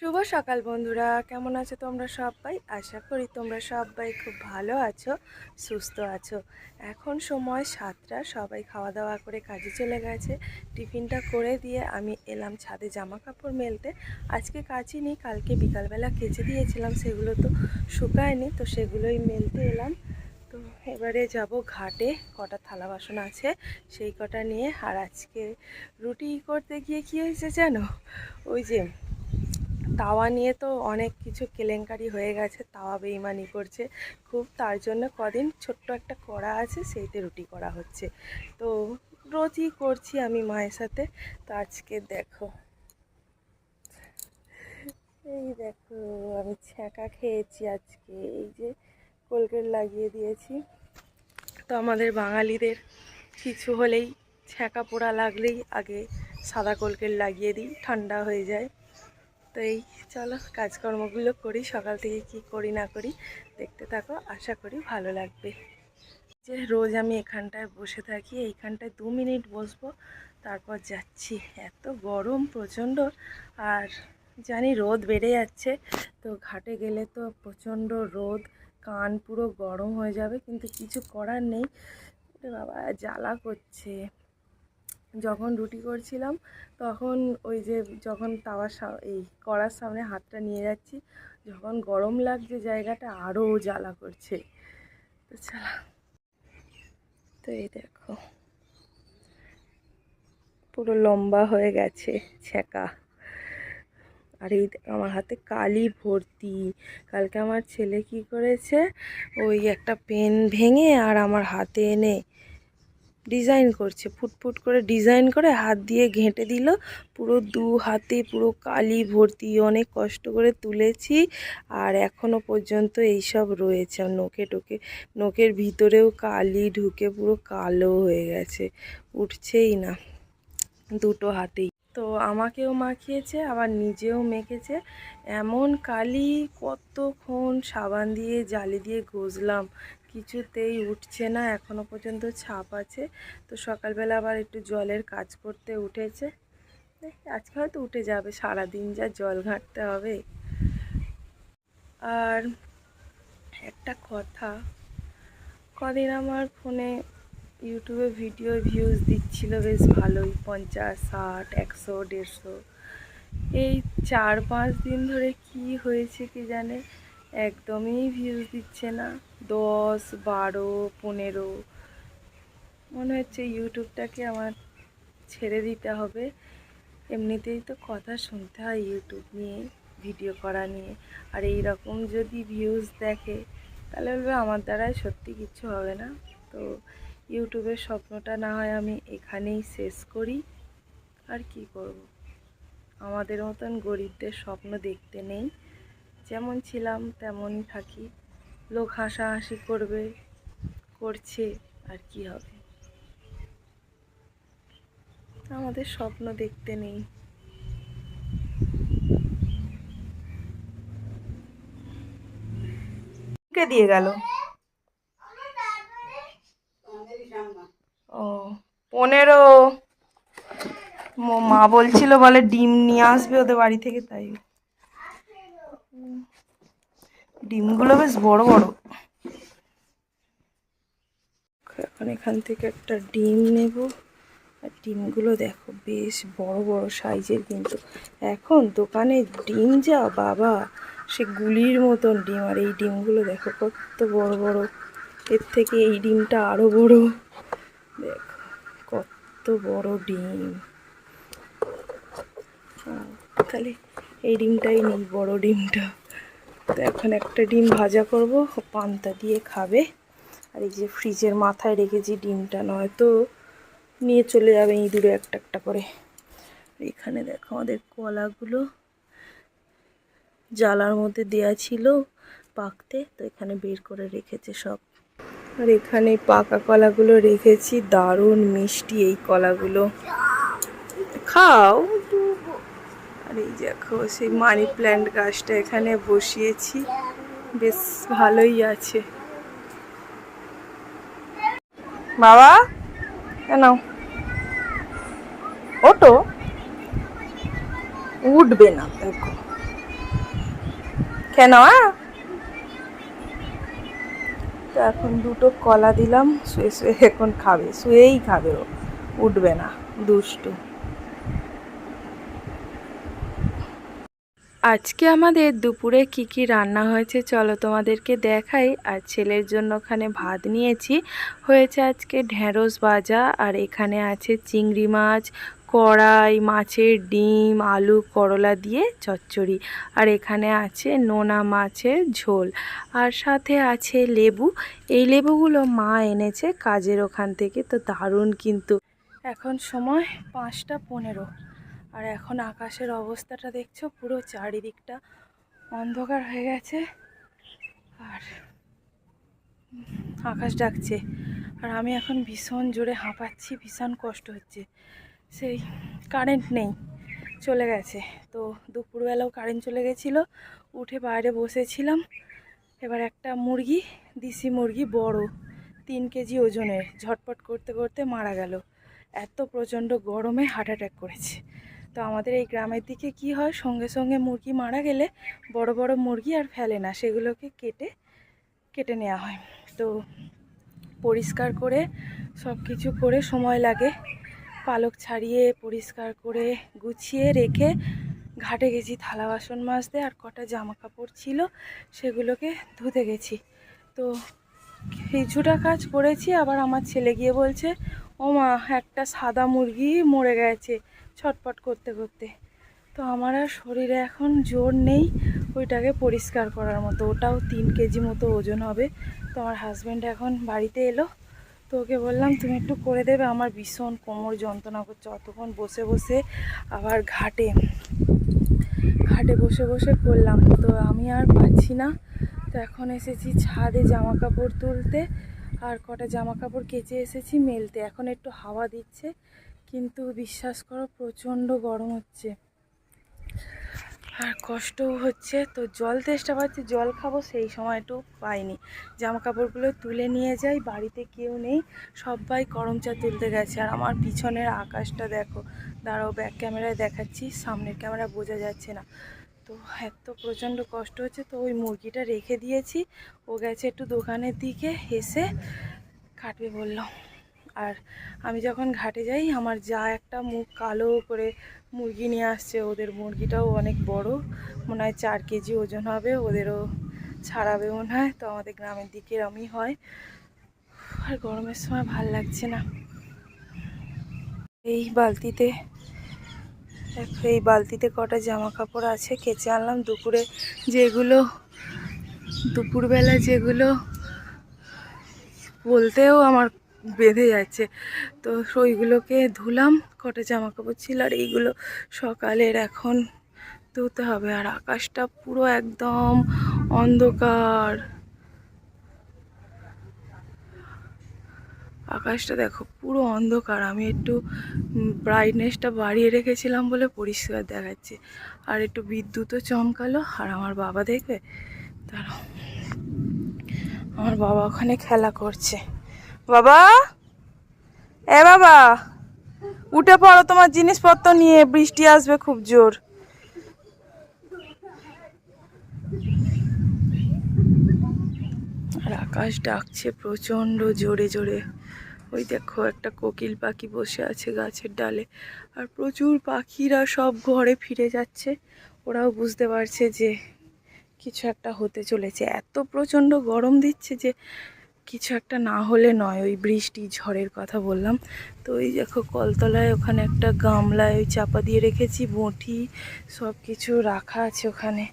শুভ সকাল বন্ধুরা, কেমন আছো তোমরা সবাই? আশা করি তোমরা সবাই খুব ভালো আছো, সুস্থ আছো। এখন সময় সাতটা, সবাই খাওয়া দাওয়া করে কাজে চলে গেছে। টিফিনটা করে দিয়ে আমি এলাম ছাদে জামা কাপড় মেলতে। আজকে কাচি নি কালকে বিকালবেলা কেচে দিয়েছিলাম, সেগুলো তো শুকায়নি, তো সেগুলোই মেলতে এলাম। তো এবারে যাব ঘাটে, কটা থালা বাসন আছে, সেই কটা নিয়ে। আর আজকে রুটি করতে গিয়ে কী হয়েছে জানো? ওই যে তাওয়া নিয়ে তো অনেক কিছু কেলেঙ্কারি হয়ে গেছে তাওয়া বেইমানি করছে। খুব তার জন্য কদিন ছোট্ট একটা কড়া আছে, সেইতে রুটি করা হচ্ছে। তো রোজই করছি আমি মায়ের সাথে। তো আজকে দেখো, এই দেখো আমি ছ্যাঁকা খেয়েছি আজকে, এই যে কোলগেট লাগিয়ে দিয়েছি। তো আমাদের বাঙালিদের কিছু হলেই ছ্যাঁকা পোড়া লাগলেই আগে সাদা কোলগেট লাগিয়ে দিই, ঠান্ডা হয়ে যায়। তো এই চলো কাজকর্মগুলো করি, সকাল থেকে কি করি না করি, দেখতে থাকো, আশা করি ভালো লাগবে। যে রোজ আমি এখানটায় বসে থাকি, এইখানটায় দু মিনিট বসবো, তারপর যাচ্ছি। এত গরম প্রচণ্ড, আর জানি রোদ বেড়ে যাচ্ছে, তো ঘাটে গেলে তো প্রচণ্ড রোদ, কান পুরো গরম হয়ে যাবে, কিন্তু কিছু করার নেই। বাবা, জ্বালা করছে। যখন রুটি করছিলাম, তখন ওই যে যখন তাওয়ার এই কড়ার সামনে হাতটা নিয়ে যাচ্ছি, যখন গরম লাগছে জায়গাটা আরও জ্বালা করছে। তো চলা, তো এই দেখো, পুরো লম্বা হয়ে গেছে ছ্যাঁকা আর এই আমার হাতে কালি ভর্তি। কালকে আমার ছেলে কি করেছে? ওই একটা পেন ভেঙে আর আমার হাতে এনে ডিজাইন করছে, ফুটফুট করে ডিজাইন করে হাত দিয়ে ঘেঁটে দিল। পুরো দু হাতে পুরো কালি ভর্তি, অনেক কষ্ট করে তুলেছি আর এখনও পর্যন্ত এইসব রয়েছে। নোকে টোকে নোকের ভিতরেও কালি ঢুকে পুরো কালো হয়ে গেছে, উঠছেই না দুটো হাতেই। তো আমাকেও মাখিয়েছে, আবার নিজেও মেখেছে। এমন কালি কতক্ষণ সাবান দিয়ে, জালি দিয়ে ঘষলাম কিছুতেই উঠছে না এখনও পর্যন্ত ছাপ আছে। তো সকালবেলা আবার একটু জলের কাজ করতে উঠেছে। আজকে হয়তো উঠে যাবে, সারাদিন যা জল ঘাঁটতে হবে। আর একটা কথা, কদিন আমার ফোনে ইউটিউবে ভিডিও ভিউজ দিচ্ছিল বেশ ভালোই, পঞ্চাশ, ষাট, একশো, দেড়শো। এই চার পাঁচ দিন ধরে কি হয়েছে কি জানে? একদমই ভিউজ দিচ্ছে না। দশ, বারো, পনেরো। মনে হচ্ছে ইউটিউবটাকে আমার ছেড়ে দিতে হবে। এমনিতেই তো কথা শুনতে হয় ইউটিউব নিয়ে, ভিডিও করা নিয়ে। আর এই রকম যদি ভিউজ দেখে, তাহলে বলবে আমার দ্বারাই সত্যি কিছু হবে না। তো ইউটিউবের স্বপ্নটা না হয় আমি এখানেই শেষ করি। আর কি করব। আমাদের মতন গরিবদের স্বপ্ন দেখতে নেই। যেমন ছিলাম, তেমনই থাকি। লোক হাসাহাসি করবে, করছে, আর কি হবে? আমাদের স্বপ্ন দেখতে নেই। কে দিয়ে গেল? ও, পনেরো। মা বলছিল বলে ডিম নিয়ে আসবে ওদের বাড়ি থেকে, তাই ডিমগুলো বেশ বড় বড়। এখন এখান থেকে একটা ডিম নেব। আর ডিমগুলো দেখো, বেশ বড় বড় সাইজের কিন্তু। এখন দোকানে ডিম যা, বাবা, সে গুলির মতন ডিম। আর এই ডিমগুলো দেখো, কত বড় বড়। এর থেকে এই ডিমটা আরও বড়। দেখো, কত বড় ডিম। তাহলে এই ডিমটাই নেই, বড় ডিমটা। তো এখন একটা ডিম ভাজা করব পান্তা দিয়ে খাবে। আর এই যে ফ্রিজের মাথায় রেখেছি ডিমটা, নয়তো নিয়ে চলে যাবে ইঁদুরে একটা একটা করে। এখানে দেখো আমাদের কলাগুলো জালার মধ্যে দেয়া ছিল পাকতে, তো এখানে বের করে রেখেছে সব। আর এখানে পাকা কলাগুলো রেখেছি, দারুণ মিষ্টি এই কলাগুলো। খাও। এই দেখো, সেই মানি প্ল্যান্ট গাছটা এখানে বসিয়েছি। বেশ ভালোই আছে। বাবা, কেন? ওটো? উঠবে না, দেখো। কেন তো এখন দুটো কলা দিলাম, শুয়ে শুয়ে এখন খাবে, শুয়েই খাবে ও। উঠবে না, দুষ্টু। আজকে আমাদের দুপুরে কি কি রান্না হয়েছে চলো তোমাদেরকে দেখাই। আর ছেলের জন্য ওখানে ভাত নিয়েছি। হয়েছে আজকে ঢেঁড়স ভাজা আর এখানে আছে চিংড়ি মাছ, কড়াই, মাছের ডিম, আলু, করলা দিয়ে চচ্চড়ি। আর এখানে আছে নোনা মাছের ঝোল। আর সাথে আছে লেবু। এই লেবুগুলো মা এনেছে কাজের ওখান থেকে, তো দারুণ কিন্তু। এখন সময় পাঁচটা পনেরো। আর এখন আকাশের অবস্থাটা দেখছ, পুরো চারিদিকটা অন্ধকার হয়ে গেছে। আর আকাশ ডাকছে, আর আমি এখন ভীষণ জোরে হাঁপাচ্ছি, ভীষণ কষ্ট হচ্ছে। সেই কারেন্ট নেই, চলে গেছে। তো দুপুরবেলাও কারেন্ট চলে গেছিল, উঠে বাইরে বসেছিলাম। এবার একটা মুরগি, দেশি মুরগি বড়, তিন কেজি ওজনের, ঝটপট করতে করতে মারা গেল। এত প্রচণ্ড গরমে হার্ট অ্যাটাক করেছে। তো আমাদের এই গ্রামের দিকে কি হয়? সঙ্গে সঙ্গে মুরগি মারা গেলে বড় বড় মুরগি আর ফেলে না, সেগুলোকে কেটে কেটে নেওয়া হয়। তো পরিষ্কার করে সব কিছু করে সময় লাগে। পালক ছাড়িয়ে পরিষ্কার করে গুছিয়ে রেখে ঘাটে গেছি, থালা বাসন মাজতে আর কটা জামা কাপড় ছিল, সেগুলোকে ধুতে গেছি। তো কিছুটা কাজ করেছি, আবার আমার ছেলে গিয়ে বলছে ও মা একটা সাদা মুরগি মরে গেছে। ছটপট করতে করতে। তো আমার আর শরীরে এখন জোর নেই ওইটাকে পরিষ্কার করার মতো। ওটাও তিন কেজি মতো ওজন হবে। তো আমার হাজব্যান্ড এখন বাড়িতে এলো। তো ওকে বললাম, তুমি একটু করে দেবে আমার ভীষণ কোমর যন্ত্রণা করছে। অতক্ষণ বসে বসে আবার ঘাটে ঘাটে বসে বসে করলাম। তো আমি আর পাচ্ছি না। তো এখন এসেছি ছাদে জামা কাপড় তুলতে। আর কটা জামা কাপড় কেচে এসেছি মেলতে। এখন একটু হাওয়া দিচ্ছে। কিন্তু বিশ্বাস করো, প্রচণ্ড গরম হচ্ছে। আর কষ্টও হচ্ছে। তো জল তেষ্টা পাচ্ছি জল খাব, সেই সময়টাও পাইনি। জামা কাপড়গুলো তুলে নিয়ে যাই, বাড়িতে কেউ নেই, সবাই গরম চা তুলতে গেছে। আর আমার পিছনের আকাশটা দেখো, দাঁড়াও ব্যাক ক্যামেরায় দেখাচ্ছি, সামনের ক্যামেরা বোঝা যাচ্ছে না। তো এত প্রচণ্ড কষ্ট হচ্ছে, তো ওই মুরগিটা রেখে দিয়েছি। ও গেছে একটু দোকানের দিকে, এসে কাটবে বললাম আর আমি যখন ঘাটে যাই, আমার যা একটা মুখ কালো করে মুরগি নিয়ে আসছে, ওদের মুরগিটাও অনেক বড়। মনে হয় চার কেজি ওজন হবে, ওদেরও ছাড়াবে মনে হয়। তো আমাদের গ্রামের দিকে এরমই হয়। আর গরমের সময় ভালো লাগছে না। এই বালতিতে এই বালতিতে কটা জামা কাপড় আছে, কেচে আনলাম। দুপুরে যেগুলো, দুপুরবেলা যেগুলো, বলতেও আমার বেঁধে যাচ্ছে। তো ওইগুলোকে ধুলাম, কটা জামা কাপড় ছিল আর এইগুলো সকালের এখন ধুতে হবে। আর আকাশটা পুরো একদম অন্ধকার। আকাশটা দেখো পুরো অন্ধকার। আমি একটু ব্রাইটনেসটা বাড়িয়ে রেখেছিলাম বলে পরিষ্কার দেখাচ্ছে। আর একটু বিদ্যুৎও চমকালো। আর আমার বাবা দেখবে? তারা আমার বাবা ওখানে খেলা করছে। বাবা? এ বাবা, উঠে পড়ো, তোমার জিনিসপত্র নিয়ে, বৃষ্টি আসবে খুব জোর। আর আকাশ ডাকছে প্রচণ্ড জোরে জোরে। ওই দেখো, একটা কোকিল পাখি বসে আছে গাছের ডালে। আর প্রচুর পাখিরা সব ঘরে ফিরে যাচ্ছে। ওরাও বুঝতে পারছে যে কিছু একটা হতে চলেছে। এত প্রচণ্ড গরম দিচ্ছে যে কিছু একটা না হলে নয়, ওই বৃষ্টি, ঝড়ের কথা বললাম। তো ওই দেখো কলতলায় ওখানে একটা গামলায় ওই চাপা দিয়ে রেখেছি বঁটি সব কিছু রাখা আছে ওখানে।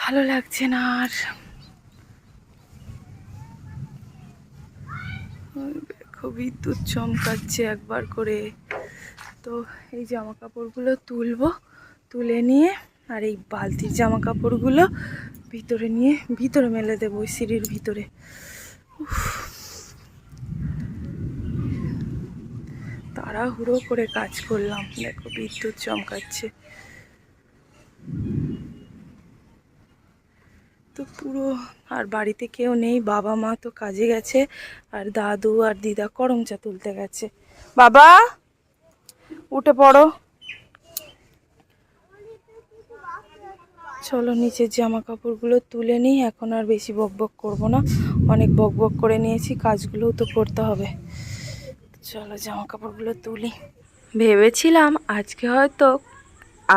ভালো লাগছে না আর। দেখো বিদ্যুৎ চমকাচ্ছে একবার করে। তো এই জামা কাপড়গুলো তুলবো, তুলে নিয়ে আর এই বালতির জামা কাপড়গুলো ভিতরে নিয়ে, ভিতরে মেলে দেবো, ওই সিঁড়ির ভিতরে। তাড়াহুড়ো করে কাজ করলাম। দেখো বিদ্যুৎ চমকাচ্ছে। তো পুরো আর বাড়িতে কেউ নেই, বাবা মা তো কাজে গেছে, আর দাদু আর দিদা করম চা তুলতে গেছে। বাবা, উঠে পড়ো। চলো নিচের জামা কাপড়গুলো তুলে নিই, এখন আর বেশি বকবক করব না। অনেক বকবক করে নিয়েছি, কাজগুলোও তো করতে হবে। চলো জামা কাপড়গুলো তুলি। ভেবেছিলাম আজকে হয়তো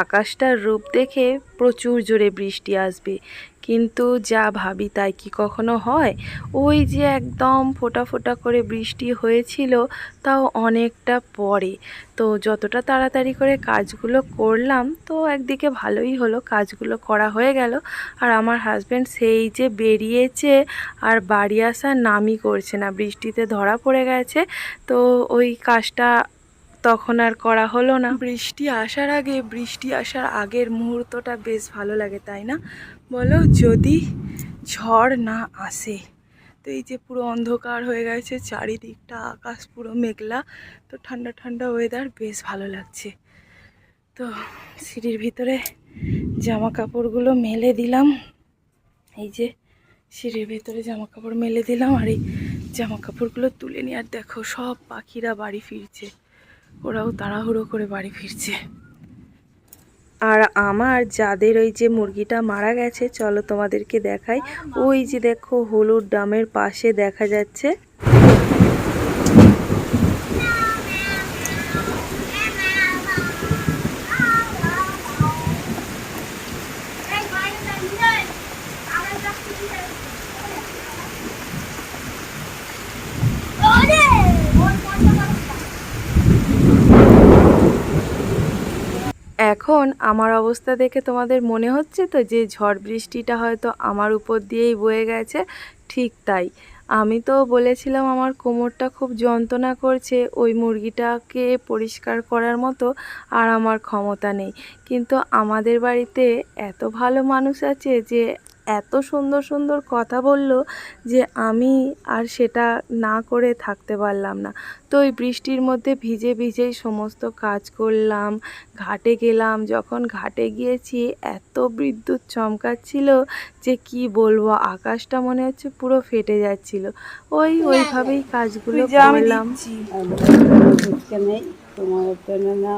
আকাশটার রূপ দেখে প্রচুর জোরে বৃষ্টি আসবে কিন্তু যা ভাবি তাই কি কখনো হয়? ওই যে একদম ফোটা ফোটা করে বৃষ্টি হয়েছিল, তাও অনেকটা পরে। তো যতটা তাড়াতাড়ি করে কাজগুলো করলাম, তো একদিকে ভালোই হলো, কাজগুলো করা হয়ে গেল। আর আমার হাজব্যান্ড সেই যে বেরিয়েছে আর বাড়ি আসার নামই করছে না, বৃষ্টিতে ধরা পড়ে গেছে। তো ওই কাজটা তখন আর করা হলো না। বৃষ্টি আসার আগে, বৃষ্টি আসার আগের মুহূর্তটা বেশ ভালো লাগে, তাই না? বলো, যদি ঝড় না আসে, তো এই যে পুরো অন্ধকার হয়ে গেছে, চারিদিকটা আকাশ পুরো মেঘলা, তো ঠান্ডা ঠান্ডা ওয়েদার বেশ ভালো লাগছে। তো সিঁড়ির ভিতরে জামা কাপড়গুলো মেলে দিলাম। এই যে সিঁড়ির ভেতরে জামা কাপড় মেলে দিলাম, আর এই জামা কাপড়গুলো তুলে নিয়ে আর দেখো, সব পাখিরা বাড়ি ফিরছে। ওরাও তাড়াহুড়ো করে বাড়ি ফিরছে। আর আমার যাদের ওই যে মুরগিটা মারা গেছে চলো তোমাদেরকে দেখাই। ওই যে দেখো হলুদ ডামের পাশে দেখা যাচ্ছে। এখন আমার অবস্থা দেখে তোমাদের মনে হচ্ছে তো যে ঝড় বৃষ্টিটা হয়তো আমার উপর দিয়েই বয়ে গেছে? ঠিক তাই। আমি তো বলেছিলাম আমার কোমরটা খুব যন্ত্রণা করছে, ওই মুরগিটাকে পরিষ্কার করার মতো আর আমার ক্ষমতা নেই। কিন্তু আমাদের বাড়িতে এত ভালো মানুষ আছে যে এত সুন্দর সুন্দর কথা বলল যে আমি আর সেটা না করে থাকতে পারলাম না। তো ওই বৃষ্টির মধ্যে ভিজে ভিজেই সমস্ত কাজ করলাম। ঘাটে গেলাম। যখন ঘাটে গিয়েছি এত বিদ্যুৎ চমকাচ্ছিল যে কি বলব আকাশটা মনে হচ্ছে পুরো ফেটে যাচ্ছিল। ওই ওইভাবেই কাজগুলো করলাম। তোমার জন্য না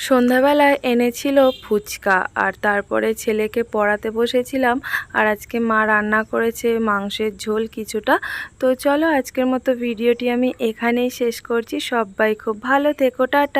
সন্ধ্যাবেলায় এনেছিল ফুচকা আর তারপরে ছেলেকে পড়াতে বসেছিলাম আর আজকে মা রান্না করেছে মাংসের ঝোল কিছুটা। তো চলো আজকের মতো ভিডিওটি আমি এখানেই শেষ করছি। সবাই খুব ভালো থেকো, টাটা।